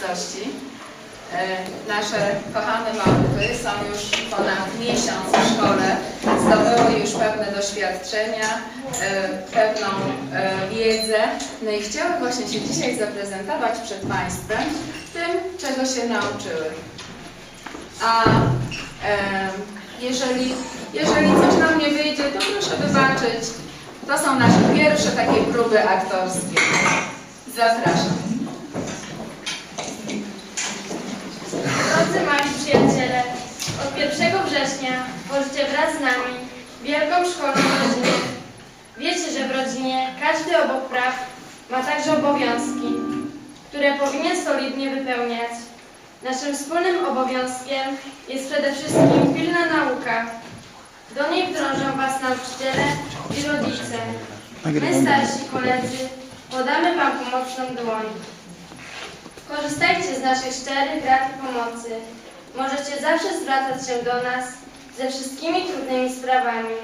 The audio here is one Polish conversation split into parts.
uroczystości. E, Nasze kochane małpy są już ponad miesiąc w szkole, zdobyły już pewne doświadczenia, e, pewną e, wiedzę, no i chciały właśnie się dzisiaj zaprezentować przed Państwem tym, czego się nauczyły. A jeżeli, jeżeli coś nam nie wyjdzie, to proszę wybaczyć. To są nasze pierwsze takie próby aktorskie. Zapraszam. Drodzy mali przyjaciele, od 1 września tworzycie wraz z nami wielką szkolną rodzinę. Wiecie, że w rodzinie każdy obok praw ma także obowiązki, które powinien solidnie wypełniać. Naszym wspólnym obowiązkiem jest przede wszystkim pilna nauka. Do niej wdrążą Was nauczyciele i rodzice. My, starsi koledzy, podamy Wam pomocną dłoń. Korzystajcie z naszych szczerych rad i pomocy. Możecie zawsze zwracać się do nas ze wszystkimi trudnymi sprawami.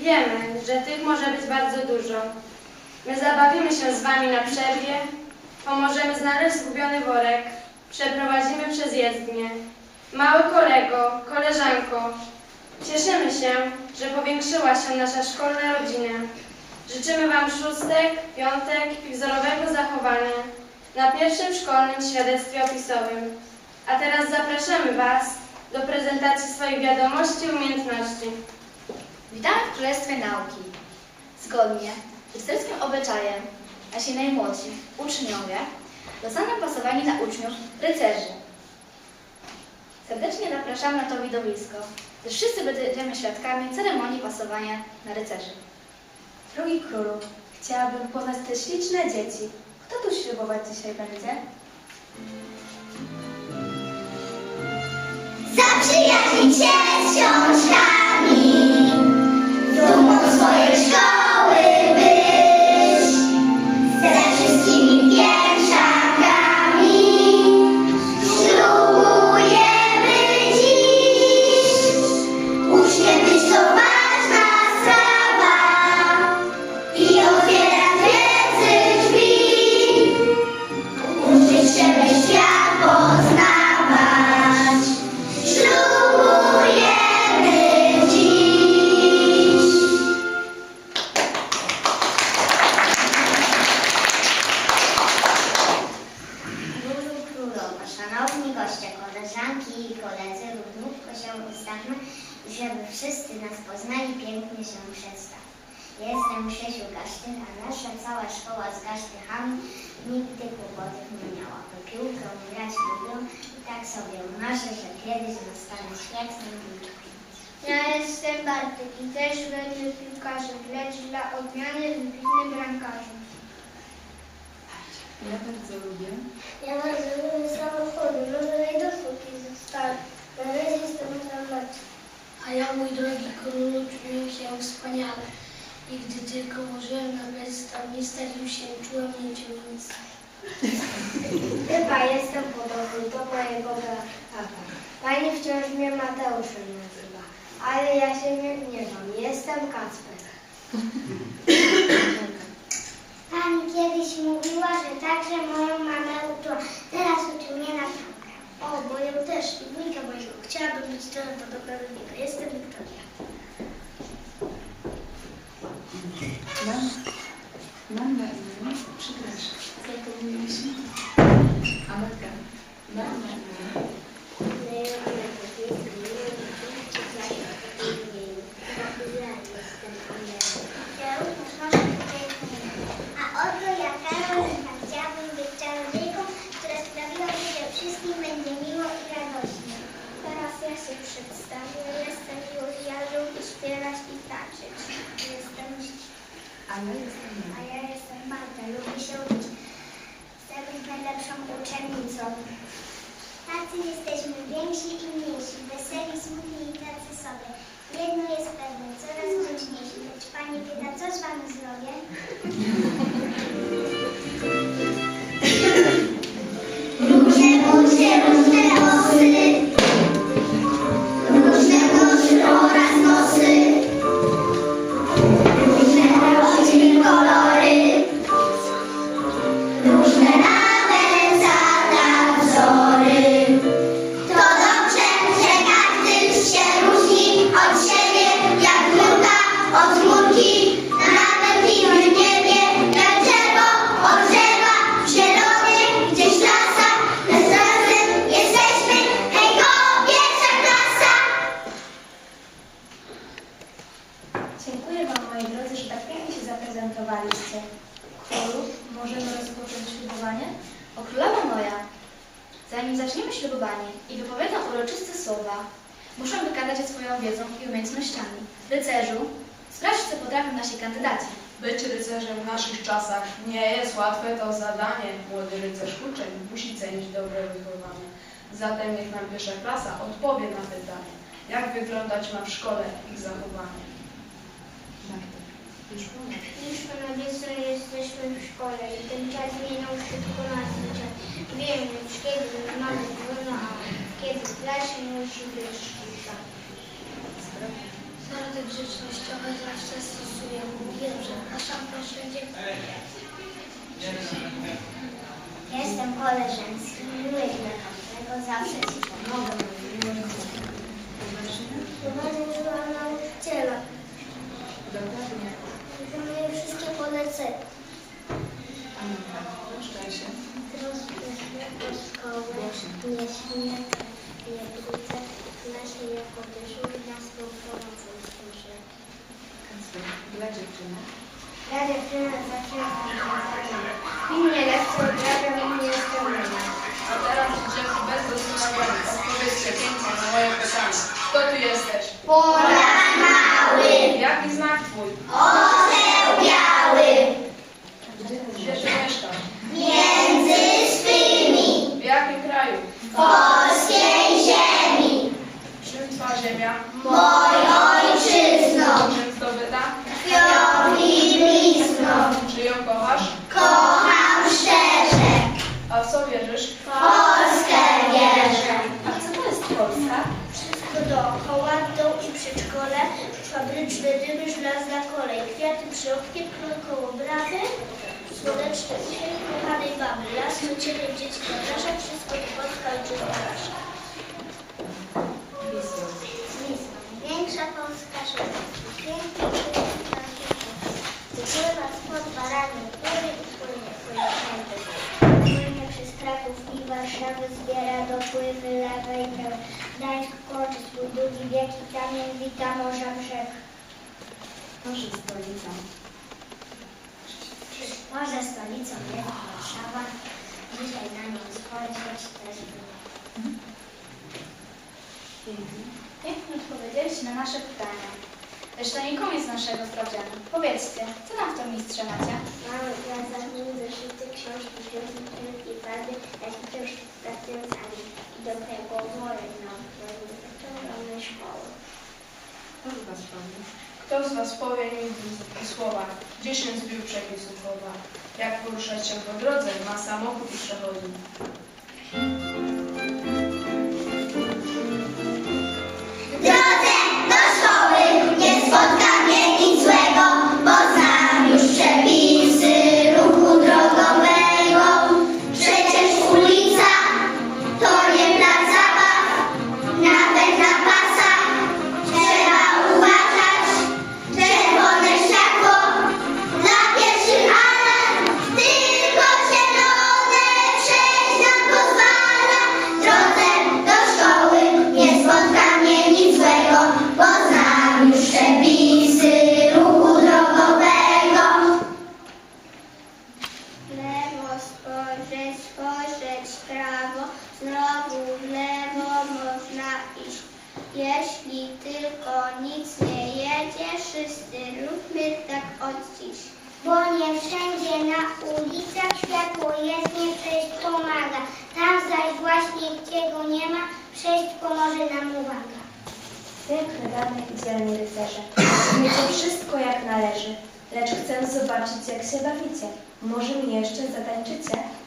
Wiemy, że tych może być bardzo dużo. My zabawimy się z Wami na przerwie, pomożemy znaleźć zgubiony worek, przeprowadzimy przez jezdnię. Mały kolego, koleżanko, cieszymy się, że powiększyła się nasza szkolna rodzina. Życzymy Wam szóstek, piątek i wzorowego zachowania na pierwszym szkolnym świadectwie opisowym. A teraz zapraszamy Was do prezentacji swoich wiadomości i umiejętności. Witamy w Królestwie Nauki. Zgodnie z rycerskim obyczajem nasi najmłodsi uczniowie zostaną pasowani na uczniów rycerzy. Serdecznie zapraszamy na to widowisko, gdyż wszyscy będziemy świadkami ceremonii pasowania na rycerzy. Drogi królu, chciałabym poznać te śliczne dzieci. Kto tu ślubować dzisiaj będzie? Zaprzyjaźnić się z cała szkoła z Gasztychami nigdy kłopotów nie miała. Bo piłkę grać lubią i tak sobie marzę, że kiedyś zostanę świetnym piłkarzem. Ja jestem Bartek i też będę piłkarzem, lecz dla odmiany wybitnym bramkarzem. Ja bardzo lubię. Ja bardzo lubię samochody, może najdosłowki zostały. Na razie jestem na A ja, mój drogi królu, czuję się wspaniale. I gdy tylko włożyłem na plecy tablicę, już się czułem nieciągnicy. Chyba jestem podobny do mojego brata. Pani wciąż mnie Mateuszem nazywa, ale ja się nie gniewam. Jestem Kacper. Pani kiedyś mówiła, że także moją mamę uczyła. Teraz uczy mnie na piłkę. O, bo ja też i wujka mojego. Chciałabym być podobna do niego. Jestem Wiktoria. Mam, mam na imię, przepraszam, zapomnieliśmy się. Ametka, mam na imię. A oto ja Karolina. Chciałabym być czarodziejką, która sprawiła, że we wszystkim będzie miło i radośnie. Teraz ja się przedstawię. Jestem Julia, lubię śpiewać i tańczyć. Jestem A ja jestem a ja jestem Marta, lubię się uczyć. Chcę być najlepszą uczennicą. Tacy jesteśmy więksi i mniejsi, weseli, smutni i tacy sobie. Jedno jest pewne, możemy rozpocząć ślubowanie? O królowo moja, zanim zaczniemy ślubowanie i wypowiadam uroczyste słowa, muszę wykazać się swoją wiedzą i umiejętnościami. Rycerzu, sprawdź, co potrafią nasi kandydaci. Być rycerzem w naszych czasach nie jest łatwe to zadanie. Młody rycerz uczeń musi cenić dobre wychowanie. Zatem niech nam pierwsza klasa odpowie na pytanie, jak wyglądać ma w szkole ich zachowanie. Tak, już powiem jesteśmy w szkole i ten czas minął szybko nas życie. Wiem już kiedy mamy wolno, a kiedy w klasie musi być cisza. Zasady grzecznościowe zawsze stosuję. Wiem, że przepraszam wszędzie. Jestem koleżeński, miły dla każdego, zawsze ci pomogę. Do szkoły, nie śmię, nie wrócę. W klasie jako dyżurna współprowadzę służę. Dla dziewczyny. Ja dziewczyna zaczęłam prowadzenie. Inne lekcje odrabiam i nie jestem. A teraz dzieci bez rozmawiania odpowiedzcie pięknie na moje pytanie. Kto tu jesteś? Polak mały, Jaki znak twój? orzeł słoneczny uśmiech kochanej mamy, las, ciele, dzieci, plaża, wszystko to Polska ojczyzna nasza. Większa Polska szybka, pięknie piękna Wypływa spod barany góry i płynie, płynie wszędzie. Płynie przez Kraków i Warszawę, zbiera dopływy lewej peł. Gdańsk kończy swój długi wiek i kamień wita morza brzeg. Proszę stolicą. Może stolicą jest Warszawa, dzisiaj na nią spojrzeć też było. Pięknie. Pięknie odpowiedzieliście na nasze pytania. Lecz to nie koniec naszego sprawdzianu. Powiedzcie, co nam w to mistrze macie? Mamy dla zachód zeszyty, książki, piosenki i farby, jak i też pracującami. I do tego worek na którym wyciągamy szkoły. Proszę Was powie. Kto z was powie mi gdzie się zbił przepisów chowa? Jak poruszać się po drodze, ma samochód i przechodzi. Spojrzeć w prawo, znowu w lewo można iść. Jeśli tylko nic nie jedzie, wszyscy róbmy tak od dziś. Bo nie wszędzie na ulicach światło jest, nie przejść pomaga. Tam zaś właśnie, gdzie go nie ma, przejść pomoże nam uwaga. Piękne dane i dzielni rycerze. Umiecie wszystko jak należy. Lecz chcę zobaczyć, jak się bawicie. Może mi jeszcze zatańczycie?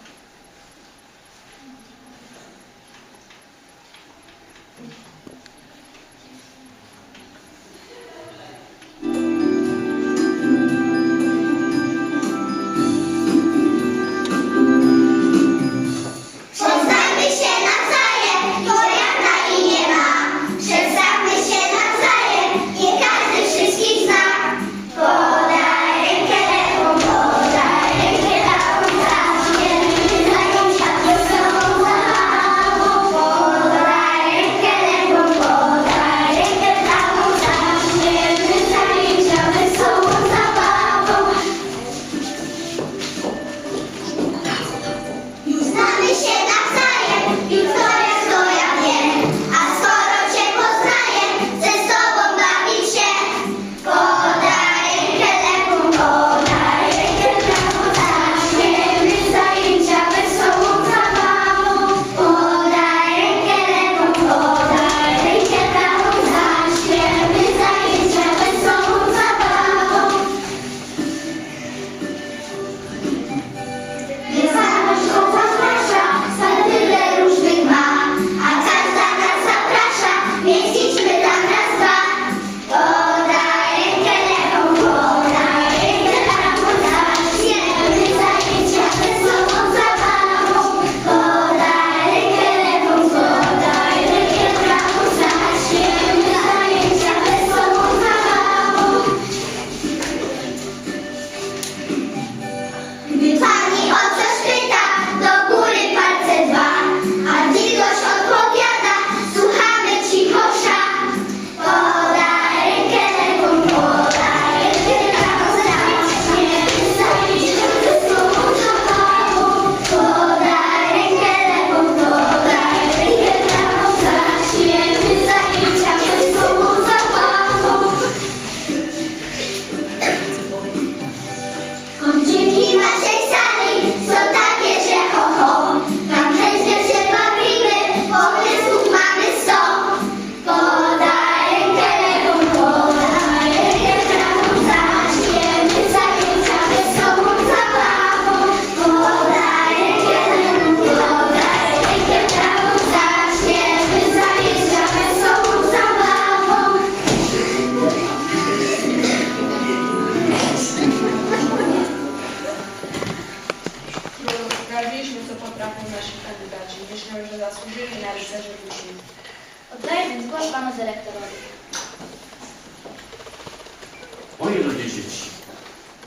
Dzieci,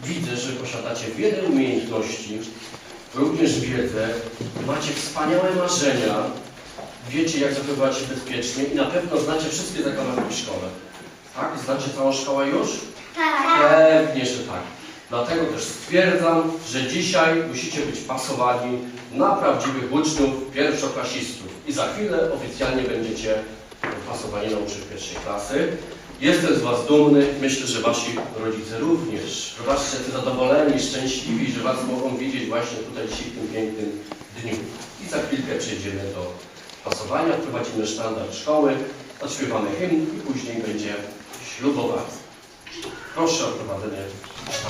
widzę, że posiadacie wiele umiejętności, również wiedzę, macie wspaniałe marzenia, wiecie jak zachowywać się bezpiecznie i na pewno znacie wszystkie w szkole. Tak? Znacie całą szkołę już? Tak. Pewnie, że tak. Dlatego też stwierdzam, że dzisiaj musicie być pasowani na prawdziwych uczniów, pierwszoklasistów. I za chwilę oficjalnie będziecie pasowani na uczniów pierwszej klasy. Jestem z Was dumny, myślę, że Wasi rodzice również. Zobaczcie, jacy zadowoleni, szczęśliwi, że Was mogą widzieć właśnie tutaj dzisiaj w tym pięknym dniu. I za chwilkę przejdziemy do pasowania, wprowadzimy sztandar szkoły, odśpiewamy hymn i później będzie ślubowanie. Proszę o prowadzenie sztandaru.